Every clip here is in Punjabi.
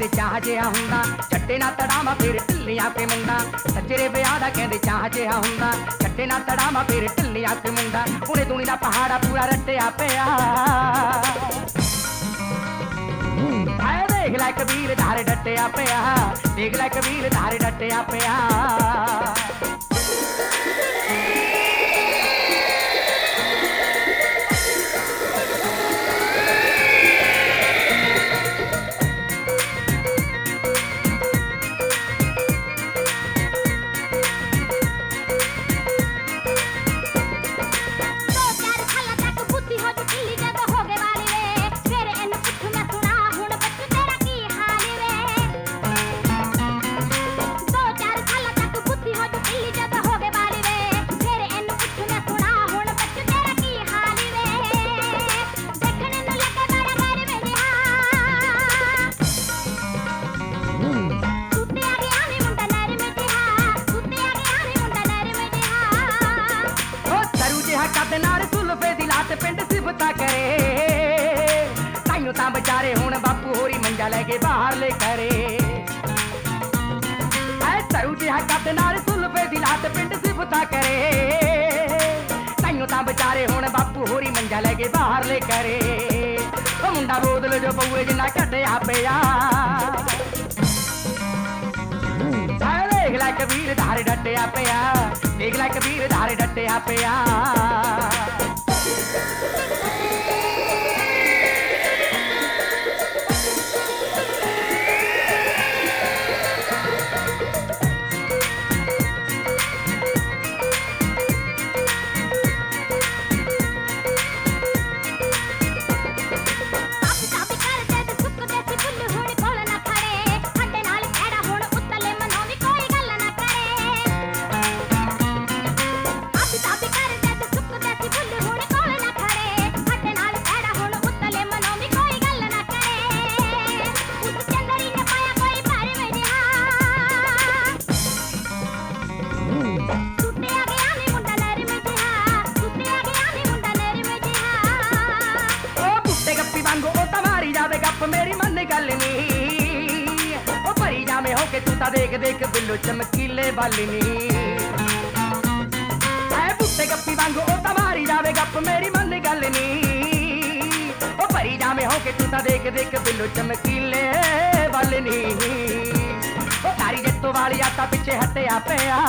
ਕਹਿੰਦੇ ਚਾਹ ਜਿਹਾ ਹੁੰਦਾ। ਛੱਟੇ ਨਾ ਤੜਾਵਾ ਫਿਰ ਢਿੱਲਿਆ ਕੇ ਮੁੰਡਾ। ਸੱਚੇ ਵਿਆਹ ਦਾ ਕਹਿੰਦੇ ਚਾਹ ਜਿਹਾ ਹੁੰਦਾ। ਛੱਟੇ ਨਾ ਤੜਾਵਾ ਫਿਰ ਢਿੱਲਿਆ ਕੇ ਮੁੰਡਾ। ਪੂਰੇ ਦੁਨੀ ਦਾ ਪਹਾੜਾ ਪੂਰਾ ਰੱਟਿਆ ਪਿਆ। ਆਏ ਦੇਖ ਲੈ ਕਬੀਰ ਧਾਰੇ ਡੱਟਿਆ ਪਿਆ। ਦੇਖ ਲੈ ਕਬੀਰ ਧਾਰੇ ਡੱਟਿਆ ਪਿਆ। Silly ਕੋਹਰੀ ਮੰਜਾ ਲੈ ਕੇ ਬਾਹਰ ਲੈ ਕਰੇ ਉਹ ਮੁੰਡਾ ਬੋਦਲ ਜੋ ਪਊਏ ਜਿੰਨਾ ਘਟਿਆ ਪਿਆ। ਦੇਖ ਲੈ ਕਬੀਰ ਧਾਰੇ ਡੱਟਿਆ ਪਿਆ। ਦੇਖ ਲੈ ਕਬੀਰ ਧਾਰੇ ਡੱਟਿਆ ਪਿਆ। मालिनी ऐ बुट्टे गप्पी वांगू ओ तमारी जावे गप मेरी मन गलनी ओ परी जामे हो के तू ता देख देख बिल्लो चमकीले वालनी ओ तारी जत्तो वाली आता पीछे हटे आपे आ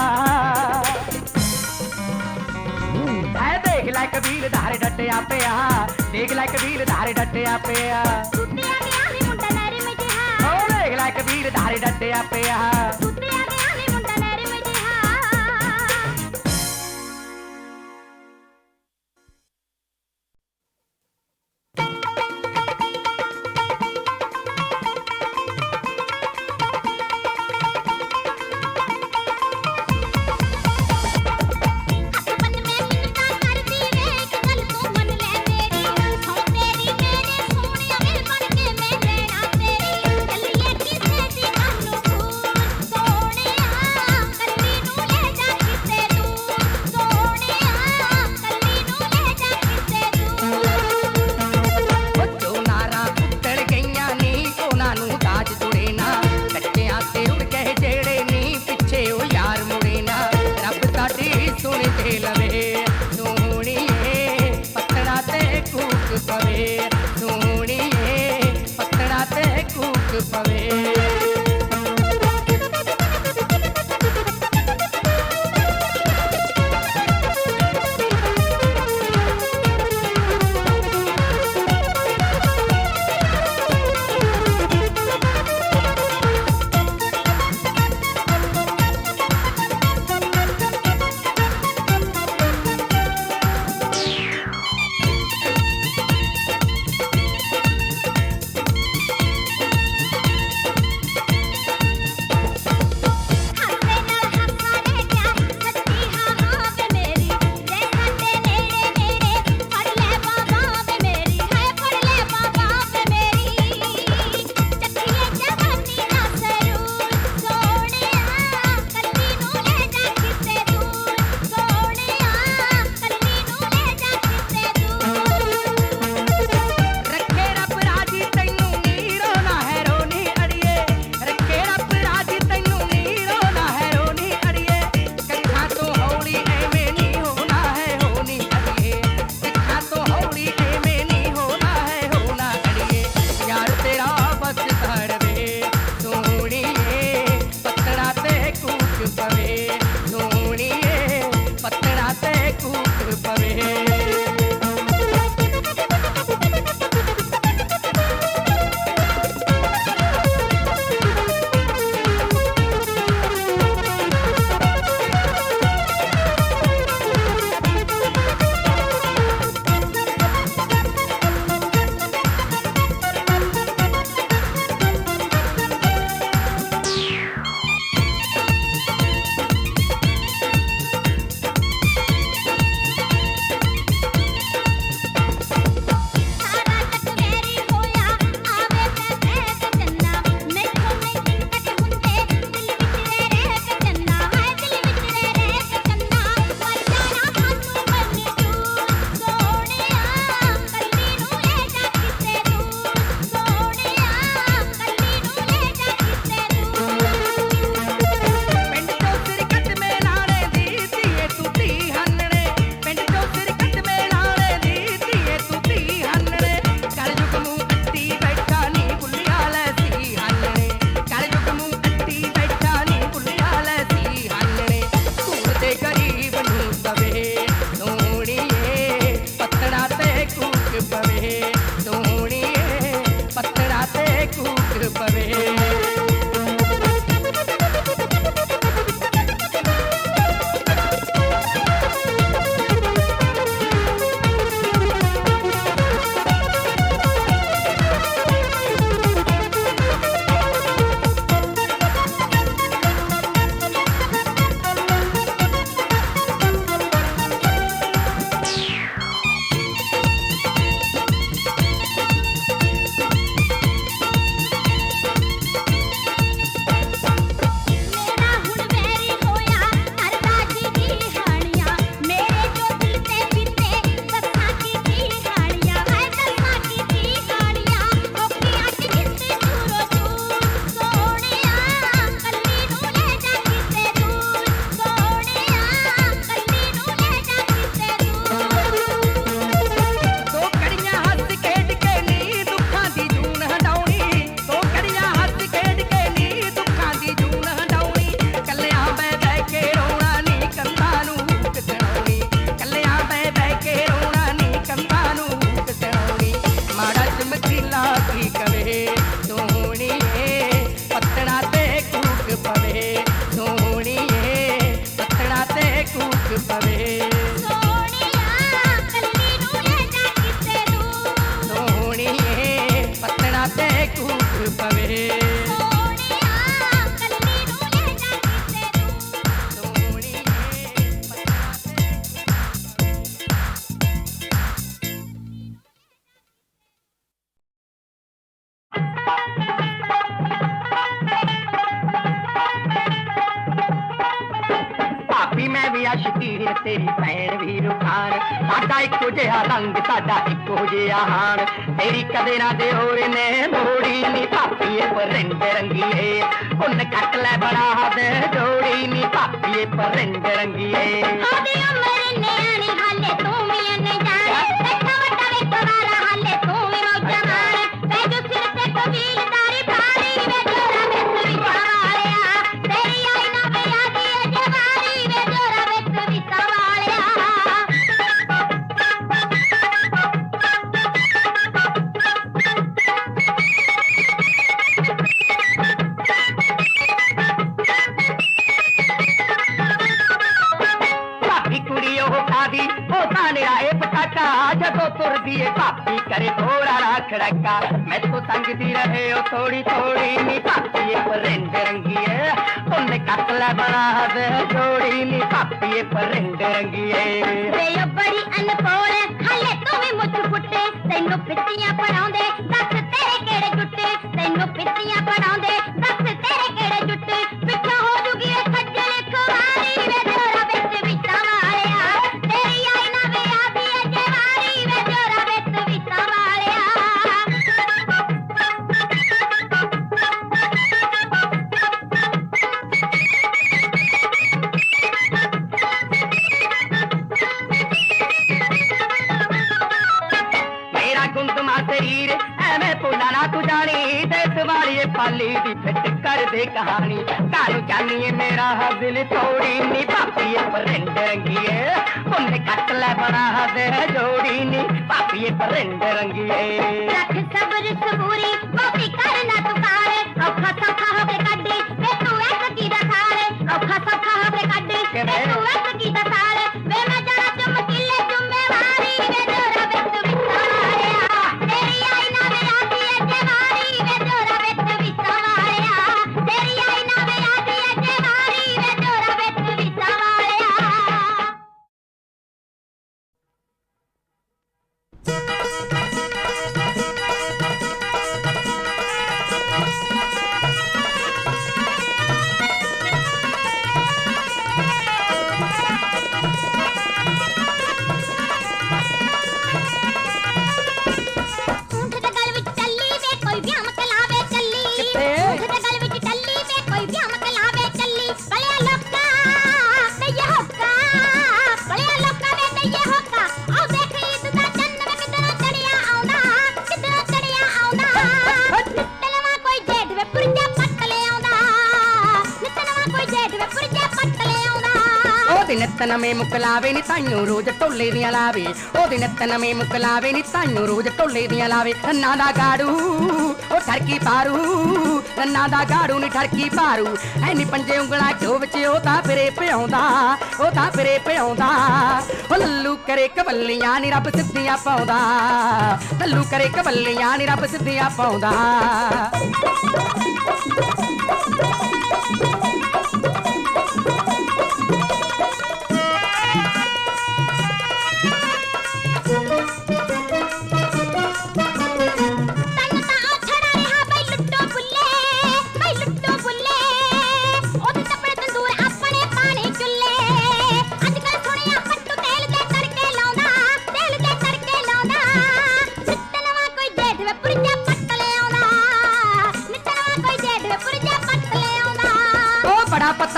ऐ देख लाइक वीर धारे डटे आपे आ देख लाइक वीर धारे डटे आपे आ सुते आ गया मुंडा नरी में जहाँ ओ देख लाइक वीर धारे डटे आपे आ सुते आ ਮੋੜੀ ਨੀ ਭਾਬੀਏ ਪਰਿੰਦ ਰੰਗੀਏ ਉਹਨ ਕੱਟ ਲੈ ਬੜਾ ਹੱਦ ਥੋੜਾ ਰਾਖੜਕਾ ਮੈਥੋਂ ਸੰਗਦੀ ਰਹੇ ਉਹ ਥੋੜੀ ਥੋੜੀ ਨੀ ਭਾਬੀ ਪਰਿੰਦ ਰੰਗੀਏ। ਉਹਨੇ ਕੱਟ ਲੈ ਬਣਾ ਹੱਦ ਜੋੜੀ ਨੀ ਭਾਬੀ ਪਰਿੰਦ ਰੰਗੀਏ। ਵੇ ਉਹ ਬੜੀ ਅਨਪੋਲ ਹਾਲੇ ਤੂੰ ਵੀ ਮੁੱਛ ਫੁੱਟੇ ਤੈਨੂੰ ਪਿੱਤੀਆਂ ਪੜਾਉਂਦੇ ਦੱਸ ਤੇਰੇ ਕਿਹੜੇ ਜੁੱਟੇ? ਤੈਨੂੰ ਪਿੱਤੀਆਂ ਪੜਾਉਂਦੇ ਸਰੀਰ ਐਵੇਂ ਭੁੱਲਾ ਨਾ ਤੂੰ ਜਾਣੀ ਤੇ ਸਵਾਰੀਏ ਪਾਲੀ ਦੀ ਫਿੱਟ ਕਰ ਦੇ ਕਹਾਣੀ। ਘਰ ਜਾਨੀਏ ਮੇਰਾ ਦਿਲ ਤੋੜੀ ਨੀ ਭਾਪੀਏ ਪਰਿੰਦ ਰੰਗੀਏ। ਉਹਨੇ ਕੱਟ ਲੈ ਬਣਾ ਹੱਦ ਜੋੜੀ ਨੀ ਭਾਪੀਏ ਪਰਿੰਦ ਰੰਗੀਏ। ਰੱਖ ਸਬਰ ਸਬੂਰੀ ਬਹੁਤੀ ਕਰ ਨਾ ਤੂੰ ਕਾਰੇ ਔਖਾ ਸੌਖਾ ਹੋ ਕੇ ਕੱਢੀ ਵੇ ਤੂੰ ਇੱਕ ਕੀ ਦਾ ਸਾਰੇ ਔਖਾ ਸੌਖਾ ਹੋ ਕੇ ਕੱਢੀ ਕਿਵੇਂ? ਤੂੰ ਨਿੱਤ ਨਵੇਂ ਮੁਕਲਾਵੇ ਨੀ ਤਾਈਓ ਰੋਜ਼ ਢੋਲੇ ਦੀਆਂ ਲਾਵੇ। ਉਹਦੇ ਨਿੱਤ ਨਵੇਂ ਮੁਕਲਾਵੇ ਨੀ ਤਾਈਓ ਰੋਜ਼ ਢੋਲੇ ਦੀਆਂ ਲਾਵੇ। ਰੰਨਾ ਦਾ ਗਾੜੂ, ਉਹ ਠਰਕੀ ਪਾਰੂ। ਰੰਨਾ ਦਾ ਗਾੜੂ ਨੀ ਠਰਕੀ ਪਾਰੂ। ਐਨੀ ਪੰਜੇ ਉਂਗਲਾਂ ਘਿਓ ਵਿੱਚ ਉਹ ਤਾਂ ਫਿਰੇ ਭਿਆਉਂਦਾ ਉਹ ਤਾਂ ਫਿਰੇ ਭਿਆਉਂਦਾ ਉਹ ਲੱਲੂ ਕਰੇ ਕਬੱਲੀਆਂ ਨੀ ਰੱਬ ਸਿੱਧੀਆਂ ਪਾਉਂਦਾ। ਲੱਲੂ ਕਰੇ ਕਬੱਲੀਆਂ ਨੀ ਰੱਬ ਸਿੱਧੀਆਂ ਪਾਉਂਦਾ।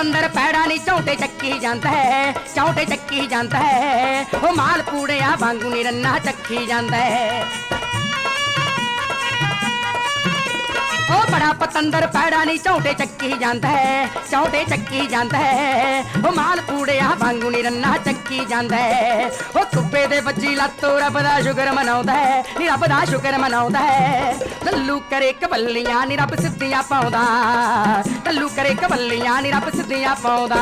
ਉਹ ਪੈੜਾਂ ਪਤੰਦਰ ਪੈੜਾ ਝੌਂਟੇ ਚੱਕੀ ਜਾਂਦਾ ਹੈ ਝੌਂਟੇ ਚੱਕੀ ਜਾਂਦਾ ਹੈ। ਉਹ ਮਾਲ ਪੂੜਿਆ ਵਾਂਗੂ ਨਿਰੰਨਾ ਚੱਕੀ ਜਾਂਦਾ ਹੈ। ਉਹ ਬੜਾ ਪਤੰਦਰ ਪੈੜਾ ਨਹੀਂ ਝੌਂਟੇ ਚੱਕੀ ਜਾਂਦਾ ਹੈ ਝੌਂਟੇ ਚੱਕੀ ਜਾਂਦਾ ਹੈ। ਉਹ ਮਾਲ ਪੂੜਿਆ ਵਾਂਗੂ ਨੀ ਰੰਨਾ ਚੱਕੀ ਜਾਂਦਾ ਹੈ। ਉਹ ਕੁੱਬੇ ਦੇ ਵੱਜੀ ਲੱਤੋ ਰੱਬ ਦਾ ਸ਼ੁਕਰ ਮਨਾਉਂਦਾ ਹੈ, ਨੀ ਰੱਬ ਦਾ ਸ਼ੁਕਰ ਮਨਾਉਂਦਾ ਹੈ। ਲੱਲੂ ਕਰੇ ਕਬੱਲੀਆਂ ਨੀ ਰੱਬ ਸਿੱਧੀਆਂ ਪਾਉਂਦਾ। ਲੱਲੂ ਕਰੇ ਕਬੱਲੀਆਂ ਨੀ ਰੱਬ ਸਿੱਧੀਆਂ ਪਾਉਂਦਾ।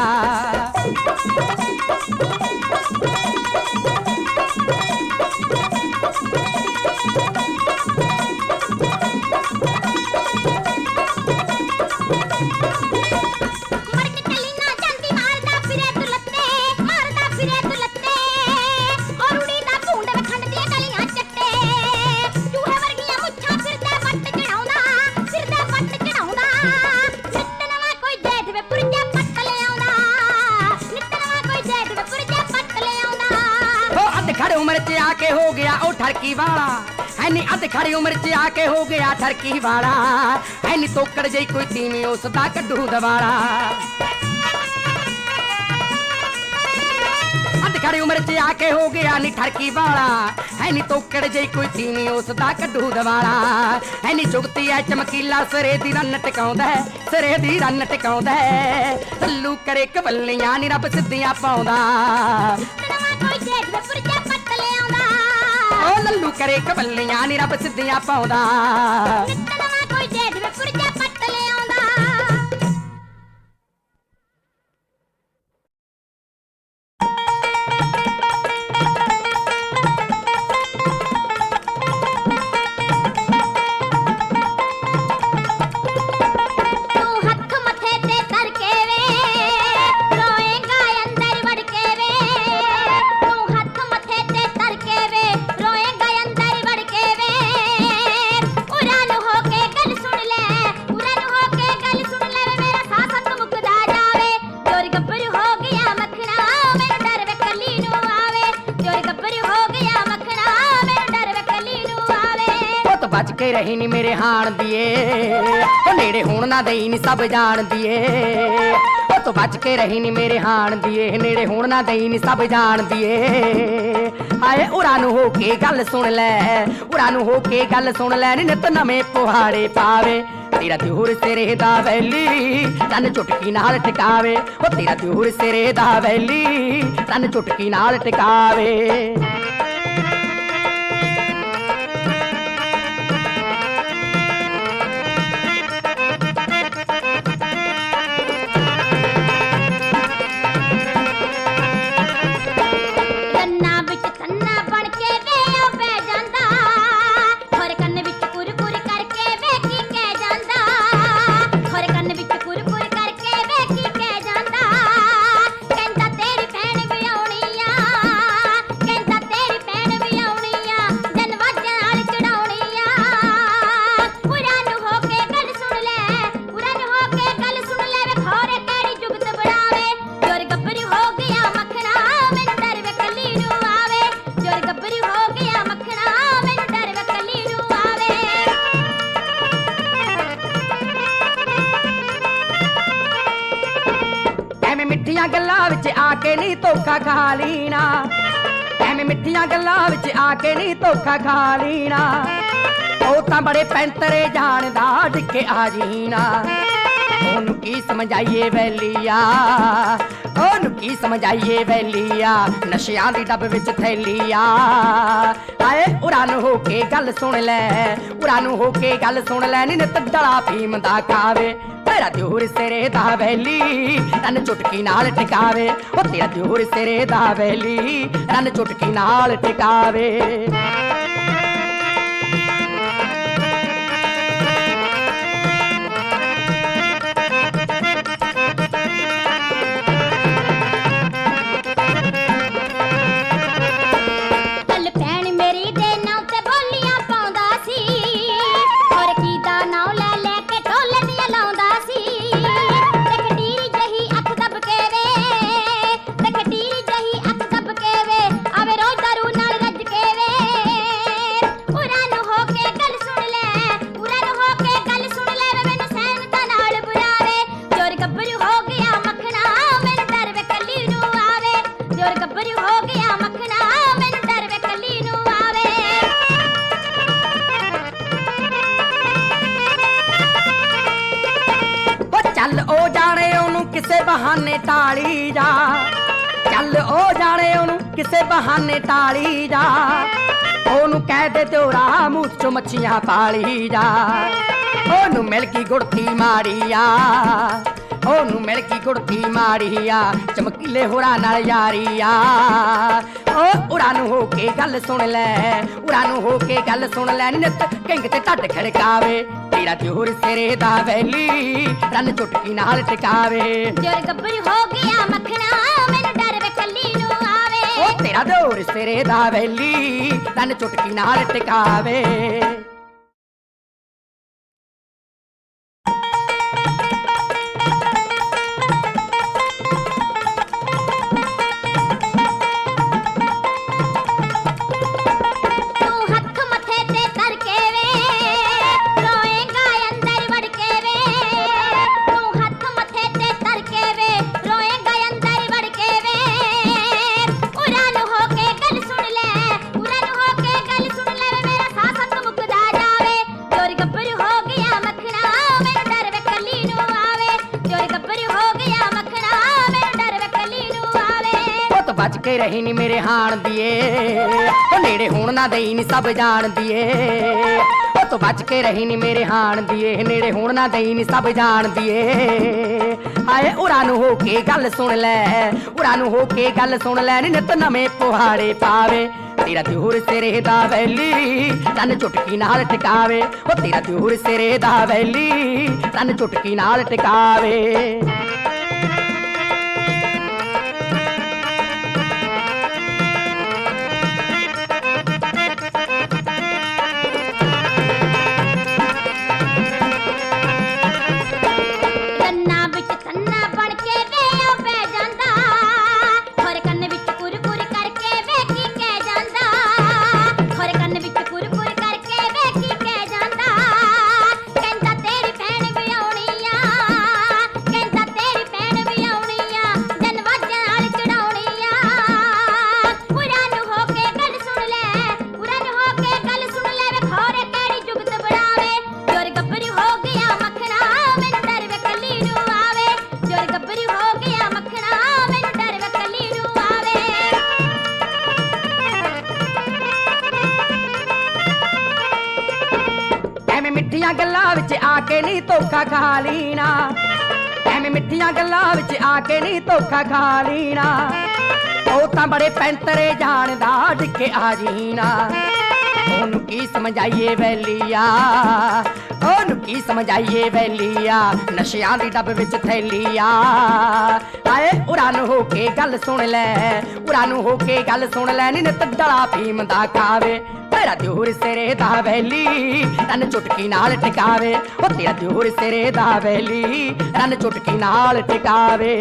ਉਮਰ 'ਚ ਆ ਕੇ ਹੋ ਗਿਆ ਠਰਕੀ ਵਾਲਾ ਐਨੀ ਤੋਕੜ ਜਈ ਕੋਈ ਤੀਵੀਂ ਉਸ ਦਾ ਕੱਢੂ ਦਵਾਲਾ ਅੱਧ ਖੜੀ ਉਮਰ 'ਚ ਆ ਕੇ ਹੋ ਗਿਆ ਨੀ ਠਰਕੀ ਵਾਲਾ ਐਨੀ ਤੋਕੜ ਜਈ ਕੋਈ ਤੀਵੀਂ ਉਸ ਦਾ ਕੱਢੂ ਦਵਾਲਾ ਐਨੀ ਚੁਗਤੀ ਐ ਚਮਕੀਲਾ ਸਰੇ ਦੀ ਰੰਨ ਟਿਕਾਉਂਦਾ ਹੈ, ਸਿਰੇ ਦੀ ਰੰਨ ਟਿਕਾਉਂਦਾ ਹੈ। ਲੱਲੂ ਕਰੇ ਕਵੱਲੀਆਂ ਨੀ ਰੱਬ ਸਿੱਧੀਆਂ ਪਾਉਂਦਾ ਨਵਾਂ ਕੋਈ ਜੇਠ ਵੇ ਪੁਰਜਾ ਰਹੀ ਨੀ ਮੇਰੇ ਹਾਣ ਦੀਏ। ਉਹ ਨੇੜੇ ਹੋਣ ਨਾ ਦੇਈ ਨੀ ਸਭ ਜਾਣਦੀ ਏ ਪੁੱਤ ਬਚ ਕੇ ਰਹੀ ਨੀ ਮੇਰੇ ਹਾਣ ਦੀਏ। ਨੇੜੇ ਹੋਣ ਨਾ ਦੇਈ ਨੀ ਸਭ ਜਾਣਦੀ ਏ ਹਾਏ, ਉਰਾਂ ਨੂੰ ਹੋ ਕੇ ਗੱਲ ਸੁਣ ਲੈ। ਉਰਾਂ ਨੂੰ ਹੋ ਕੇ ਗੱਲ ਸੁਣ ਲੈ। ਨੀ ਨਿਤ ਨਵੇਂ ਪੁਹਾੜੇ ਪਾਵੇ। ਤੇਰਾ ਦਿਹੂਰ ਸਿਰੇ ਦਾ ਵੈਲੀ ਤਨ ਚੁਟਕੀ ਨਾਲ ਟਿਕਾਵੇ। ਉਹ ਤੇਰਾ ਦਿਹੂਰ ਸਿਰੇ ਦਾ ਵੈਲੀ ਤਨ ਚੁਟਕੀ ਨਾਲ ਟਿਕਾਵੇ। ਧੋਖਾ ਖਾ ਲੀਨਾ ਐਵੇਂ ਮਿੱਠੀਆਂ ਗੱਲਾਂ ਵਿੱਚ ਆ ਕੇ ਨਹੀਂ ਧੋਖਾ ਖਾ ਲੀਨਾ ਉਹ ਤਾਂ ਬੜੇ ਪੈਂਤਰੇ ਜਾਣਦਾ ਡਿੱਕੇ ਆ ਜੀਨਾ ਉਹਨੂੰ ਕੀ ਸਮਝਾਈਏ ਵੈਲੀਆ ਉਹਨੂੰ ਕੀ ਸਮਝਾਈਏ ਵੈਲੀਆ ਨਸ਼ਿਆਂ ਦੀ ਡੱਬ ਵਿੱਚ ਥੈਲੀਆ। ਆਏ ਉਰਾਂ ਨੂੰ ਹੋ ਕੇ ਗੱਲ ਸੁਣ ਲੈ। ਉਰਾਂ ਨੂੰ ਹੋ ਕੇ ਗੱਲ ਸੁਣ ਲੈ। ਨੀ ਨਿਤ ਡਲਾ ਫੀਮ ਦਾ ਖਾਵੇ ਤੇਰਾ ਦਿਉਰ ਸਿਰੇ ਦਾ ਵੈਲੀ ਰੰਨ ਚੁਟਕੀ ਨਾਲ ਟਿਕਾਵੇ। ਉਹ ਤੇਰਾ ਦਿਉਰ ਸਿਰੇ ਦਾ ਵੈਲੀ ਰੰਨ ਚੁਟਕੀ ਨਾਲ ਟਿਕਾਵੇ। ਬਹਾਨੇ ਟਾਲੀ ਜਾ। ਉਹਨੂੰ ਕਹਿ ਦੇ ਤੇਰਾ ਮੂੰਹ ਚੋਂ ਮੱਛੀਆਂ ਪਾਲੀ ਜਾ। ਉਹਨੂੰ ਮਿਲ ਗਈ ਗੁੜਤੀ ਮਾਰੀਆ ਉਹਨੂੰ ਮਿਲ ਗਈ ਗੁੜਤੀ ਮਾਰੀਆ ਚਮਕੀਲੇ ਹੋਰਾਂ ਨਾਲ ਯਾਰੀਆ ਉਹ ਉਰਾਂ ਨੂੰ ਹੋ ਕੇ ਗੱਲ ਸੁਣ ਲੈ। ਉਰਾਂ ਨੂੰ ਹੋ ਕੇ ਗੱਲ ਸੁਣ ਲੈ। ਨਿਤ ਕਿੰਗ ਤੇ ਢੱਡ ਖੜਕਾਵੇ। ਤੇਰਾ ਦਿਉਰ ਸਿਰੇ ਦਾ ਵੈਲੀ। ਰੰਨ ਚੁਟਕੀ ਨਾਲ ਟਿਕਾਵੇ। ਚੋਰ ਗੱਭਰੂ ਹੋ ਗਿਆ ਮੱਖਣਾ। ਆਵੇ ਉਹ ਸਿਰੇ ਦਾ ਵੈਲੀ ਤਨ ਚੁਟਕੀ ਨਾਲ ਟਿਕਾਵੇ। ਕੇ ਰਹੀ ਨੀ ਮੇਰੇ ਹਾਣ ਦੀਏ। ਉਹ ਨੇੜੇ ਹੋਣ ਨਾ ਦੇਈ ਨੀ ਸਭ ਜਾਣਦੀ ਏ ਉਹ ਤੂੰ ਬਚ ਕੇ ਰਹੀ ਨੀ ਮੇਰੇ ਹਾਣ ਦੀਏ। ਨੇੜੇ ਹੋਣ ਨਾ ਦੇਈ ਨੀ ਸਭ ਜਾਣਦੀ ਏ ਹਾਏ, ਉਰਾਂ ਨੂੰ ਹੋ ਕੇ ਗੱਲ ਸੁਣ ਲੈ। ਉਰਾਂ ਨੂੰ ਹੋ ਕੇ ਗੱਲ ਸੁਣ ਲੈ। ਨੀ ਨਿਤ ਨਵੇਂ ਪੁਹਾੜੇ ਪਾਵੇ। ਤੇਰਾ ਦਿਉਰ ਸਿਰੇ ਦਾ ਵੈਲੀ, ਤਨ ਚੁਟਕੀ ਨਾਲ ਟਿਕਾਵੇ। ਉਹ ਤੇਰਾ ਦਿਉਰ ਸਿਰੇ ਦਾ ਵੈਲੀ, ਤਨ ਚੁਟਕੀ ਨਾਲ ਟਿਕਾਵੇ। ਮਿੱਠੀਆਂ ਗੱਲਾਂ ਵਿੱਚ ਆ ਕੇ ਨਹੀਂ ਧੋਖਾ ਖਾ ਲੀਣਾ। ਐਵੇਂ ਮਿੱਠੀਆਂ ਗੱਲਾਂ ਵਿੱਚ ਆ ਕੇ ਨਹੀਂ ਧੋਖਾ ਖਾ ਲੀਣਾ। ਉਹ ਤਾਂ ਬੜੇ ਪੈਂਤਰੇ ਜਾਣਦਾ ਡਿੱਕੇ ਆ ਜੀਣਾ। ਉਹਨੂੰ ਕੀ ਸਮਝਾਈਏ ਵੈਲੀਆ? ਉਹਨੂੰ ਕੀ ਸਮਝਾਈਏ ਵੈਲੀਆ? ਨਸ਼ਿਆਂ ਦੀ ਡੱਬ ਵਿੱਚ ਥੈਲੀਆ। ਆਏ ਉਰਾਂ ਨੂੰ ਹੋ ਕੇ ਗੱਲ ਸੁਣ ਲੈ। ਉਰਾਂ ਹੋ ਕੇ ਗੱਲ ਸੁਣ ਲੈ। ਨੀ ਨਿਤ ਡਲਾ ਭੀਮ ਦਾ ਖਾਵੇ ਤੇਰਾ ਦਿਉਰ ਸਿਰੇ ਦਾ ਵੈਲੀ। ਤਨ ਚੁਟਕੀ ਨਾਲ ਟਿਕਾਵੇ ਉਹ ਤੇਰਾ ਦਿਉਰ ਸਿਰੇ ਦਾ ਵੈਲੀ। ਤਨ ਚੁਟਕੀ ਨਾਲ ਟਿਕਾਵੇ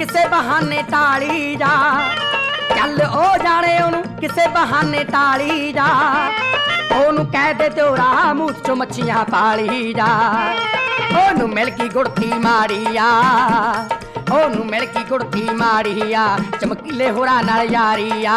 ਕਿਸੇ ਬਹਾਨੇ ਟਾਲੀ ਜਾ। ਚੱਲ ਉਹ ਜਾਣੇ ਉਹਨੂੰ ਕਿਸੇ ਬਹਾਨੇ ਟਾਲੀ ਜਾ। ਉਹਨੂੰ ਕਹਿ ਦੇ ਤੇਰਾ ਮੂੰਹ ਚ ਮੱਛੀਆਂ ਪਾਲੀ ਜਾ। ਉਹਨੂੰ ਮਿਲ ਗਈ ਗੁੜਤੀ ਮਾੜੀਆ ਉਹਨੂੰ ਮਿਲ ਗਈ ਗੁੜਤੀ ਮਾੜੀਆ ਚਮਕੀਲੇ ਹੋਰਾਂ ਨਾਲ ਯਾਰੀਆ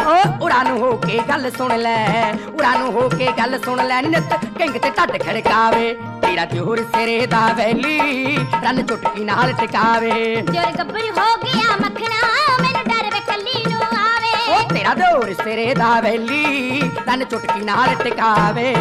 ਉਹ ਉਰਾਂ ਨੂੰ ਹੋ ਕੇ ਗੱਲ ਸੁਣ ਲੈ ਉਰਾਂ ਨੂੰ ਹੋ ਕੇ ਗੱਲ ਸੁਣ ਲੈ ਨਿਤ ਕਿੰਗ ਤੇ ਢੱਡ ਖੜਕਾਵੇ। ਤੇਰਾ ਦਿਉਰ ਸਿਰੇ ਦਾ ਵੈਲੀ ਰੰਨ ਚੁਟਕੀ ਨਾਲ ਟਿਕਾਵੇ। ਜੋਰ ਗੱਭਰੂ ਹੋ ਗਿਆ ਮੱਖਣਾ ਮੈਨੂੰ ਡਰ ਵੇ ਕੱਲੀ ਨੂੰ ਆਵੇ। ਉਹ ਤੇਰਾ ਦਿਉਰ ਸਿਰੇ ਦਾ ਵੈਲੀ ਰੰਨ ਚੁਟਕੀ ਨਾਲ ਟਿਕਾਵੇ।